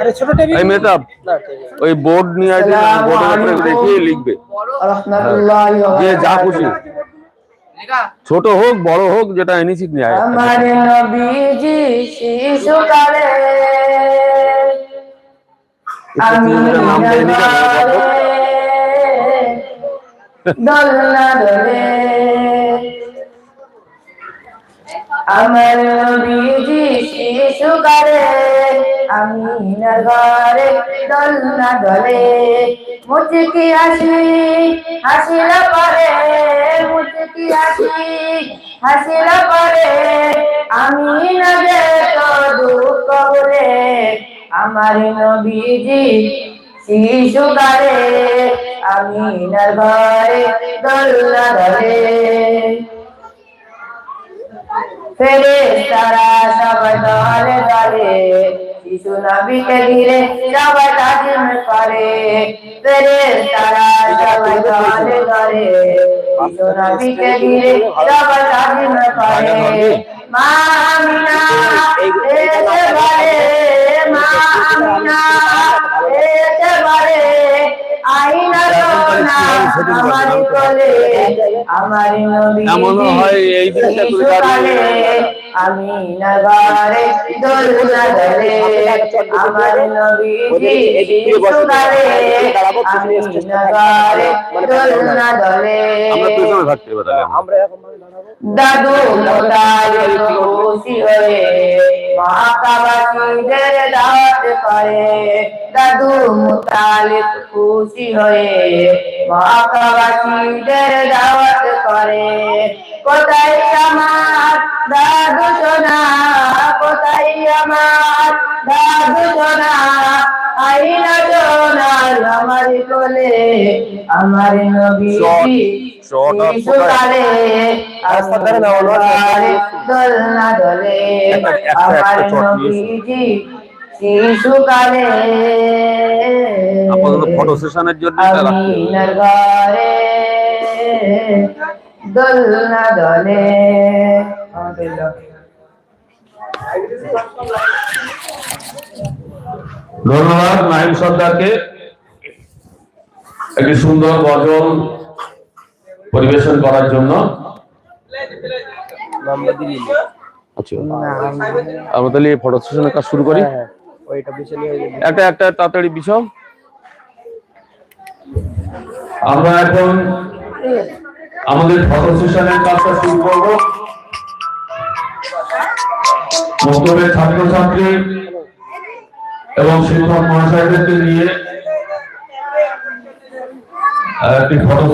আরে ছোট এই মেহতাব না ঠিক আছে। ওই বোর্ড নিয়ে আসবে বোর্ডের উপরে দেখিয়ে লিখবে। যে যা খুশি। ছোট হোক বড় হোক যেটা এনেছি নিয়ে আমার নবীজি শিশুকালে আমি দোলে। আমার নবীজি শিশুকালে আমি ঘরে দোলনা দোলে মুচকি হাসি হাসিল পরে মুচকি হাসি হাসিল পরে আমি না যে তো দুঃখ বলে আমার নবীজি শিশুকালে আমি ঘরে দোলনা দোলে। ফেরে তারা সবাই দলে দলে শিশু নবীকে ঘিরে সবাই তাজিম করে। ফেরে তারা সবাই দলে দলে শিশু নবীকে ঘিরে সবাই তাজিম করে। মা আমিনা এসে মা আমিনা এসে আইনা সোনা আমার কোলে আমার নবী এমনও হয় এই দিকটা তুই দোলনা আমার সুগারে দোলনা আমরা থাকতে আমরা এখন দাদু মোতালে খুশি হয়ে মহাকাবাসীদের দাওয়াত করে। দাদু খুশি হয়ে দাওয়াত করে। কোথায় আমার দাদু সোনা কোথায় আমার দাদু সোনা আইনা সোনার আমার কোলে আমার নবী শিশুকালে রাস্তার ধারে না, অন্য রাস্তায়। দোলনা দোলে একটা- একটা- আমার একটা চট নিয়েছি। নবীজি শিশুকালে আপাতত ফটো সেশনের জন্য ঘরে দোলনা দোলে ধন্যবাদ নাইম সর্দারকে একটি সুন্দর গজল পরিবেশন করার জন্য। আচ্ছা। আমরা তাহলে ফটো সেশনের কাজ শুরু করি। একটা একটা তাড়াতাড়ি বিষয় আমরা এখন আমাদের ফটো সেশনের কাজটা শুরু করব। বক্তব্যের ছাত্রছাত্রী এবং শিক্ষক মহাশয়দেরকে নিয়ে আর ফটো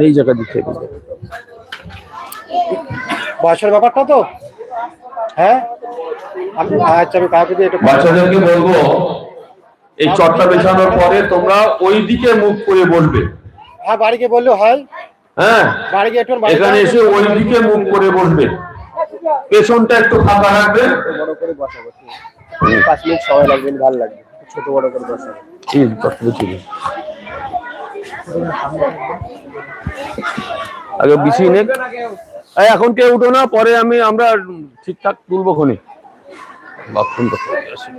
এই জায়গা বয়সের ব্যাপারটা তো? হ্যাঁ? আমি আচ্ছা আমি কাউকে দিয়ে এটা বাচ্চাদেরকে বলব এই চটটা বেছানোর পরে তোমরা ওই দিকে মুখ করে বসবে হ্যাঁ বাড়িকে বললেও হয় হ্যাঁ বাড়িকে একটু বাড়ি এখানে এসে ওই দিকে মুখ করে বসবে পেছনটা একটু ফাঁকা রাখবে। বড় করে বসাবো পাঁচ মিনিট সময় লাগবে ভালো লাগবে। ছোট বড় করে বসাবো। আগে বিছিয়ে নে। এখন কেউ উঠো না পরে আমি আমরা ঠিকঠাক তুলবো খনি। বাথরুমটা আসি